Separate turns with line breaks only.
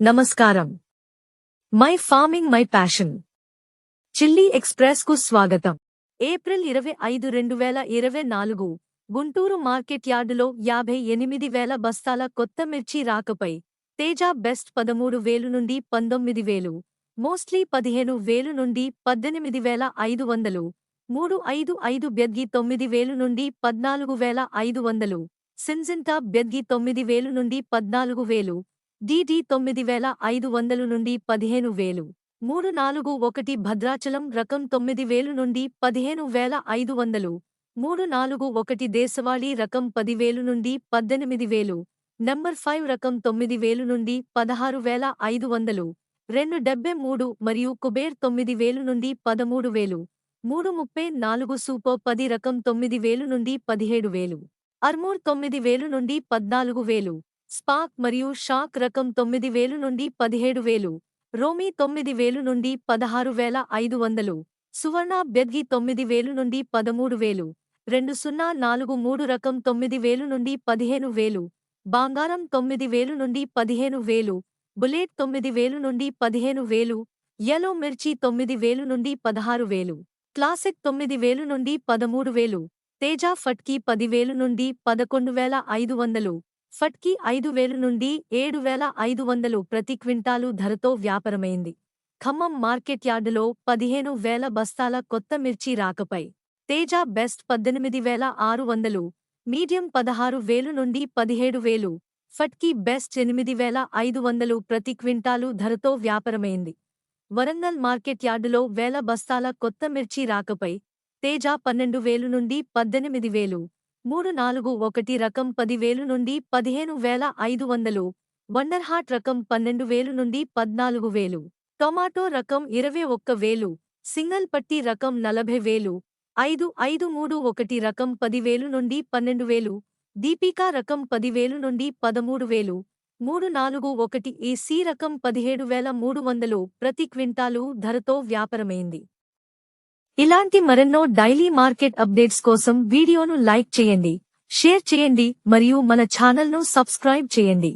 నమస్కారం. My farming my passion. Chilli ఎక్స్ప్రెస్కు స్వాగతం. April ఇరవై ఐదు రెండు వేల ఇరవై నాలుగు. గుంటూరు మార్కెట్ యార్డులో యాభై ఎనిమిది వేల బస్తాల కొత్త మిర్చి రాకపై తేజ బెస్ట్ పదమూడు వేలు నుండి పంతొమ్మిది వేలు మోస్ట్లీ పదిహేను వేలు నుండి పద్దెనిమిది వేల ఐదు వందలు మూడు ఐదు ఐదు బెద్గి తొమ్మిది వేలు నుండి పద్నాలుగు వేల ఐదు వందలు సింజింటా బెద్గి తొమ్మిది వేలు నుండి పద్నాలుగు వేలు డిడి తొమ్మిది వేల ఐదు వందలు నుండి పదిహేను వేలు. మూడు నాలుగు ఒకటి భద్రాచలం రకం తొమ్మిది వేలు నుండి పదిహేను వేల ఐదు వందలు. మూడు నాలుగు ఒకటి దేశవాళీ రకం పదివేలు నుండి పద్దెనిమిది వేలు. నంబర్ ఫైవ్ రకం తొమ్మిది వేలు నుండి పదహారు వేల ఐదు వందలు. రెండు డెబ్బై మూడు మరియు కుబేర్ తొమ్మిది వేలు నుండి పదమూడు వేలు. మూడు ముప్పై నాలుగు సూపర్ పది రకం తొమ్మిది వేలు నుండి పదిహేడు వేలు. అర్మూర్ తొమ్మిది వేలు నుండి పద్నాలుగు వేలు. స్పాక్ మరియు షాక్ రకం తొమ్మిది వేలు నుండి పదిహేడు వేలు రోమీ తొమ్మిది వేలు నుండి పదహారు వేల ఐదు వందలు సువర్ణ బెద్గి తొమ్మిది వేలు నుండి పదమూడు వేలు రెండు సున్నా నాలుగు మూడు రకం తొమ్మిది వేలు నుండి పదిహేను వేలు బంగారం తొమ్మిది వేలు నుండి పదిహేను వేలు బుల్లెట్ తొమ్మిది వేలు నుండి పదిహేను వేలు యెలో మిర్చి తొమ్మిది వేలు నుండి పదహారు వేలు క్లాసిక్ తొమ్మిది వేలు నుండి పదమూడు వేలు తేజ ఫట్కీ పదివేలు నుండి పదకొండు వేల ఐదు వందలు ఫట్కి ఐదు వేలు నుండి ఏడు వేల ఐదు వందలు ప్రతి క్వింటాలు ధరతో వ్యాపారమైంది. ఖమ్మం మార్కెట్ యార్డులో పదిహేను వేల బస్తాల కొత్త మిర్చి రాకపై తేజ బెస్ట్ పద్దెనిమిది వేల ఆరు వందలు మీడియం పదహారు వేలు నుండి పదిహేడు వేలు ఫట్కి బెస్ట్ ఎనిమిది వేల ఐదు వందలు ప్రతి క్వింటాలు ధరతో వ్యాపారమైంది. వరంగల్ మార్కెట్ యార్డులో వేల బస్తాల కొత్త మిర్చి రాకపై తేజ పన్నెండు వేలు నుండి పద్దెనిమిది వేలు మూడు నాలుగు ఒకటి రకం పదివేలు నుండి పదిహేను వేల ఐదు వందలు. వండర్హాట్ రకం పన్నెండు వేలు నుండి పద్నాలుగు వేలు. టొమాటో రకం ఇరవై ఒక్క వేలు. సింగల్ పట్టి రకం నలభై వేలు. ఐదు ఐదు మూడు ఒకటి రకం పదివేలు నుండి పన్నెండు వేలు. దీపికా రకం పదివేలు నుండి పదమూడు వేలు. మూడు నాలుగు ఒకటి ఈ సి రకం పదిహేడు వేల మూడు వందలు. ప్రతి క్వింటాలు ధరతో వ్యాపారమైంది. ఇలాంటి మరెన్నో డైలీ మార్కెట్ అప్డేట్స్ కోసం వీడియోను లైక్ చేయండి షేర్ చేయండి మరియు మన ఛానల్ను సబ్స్క్రైబ్ చేయండి.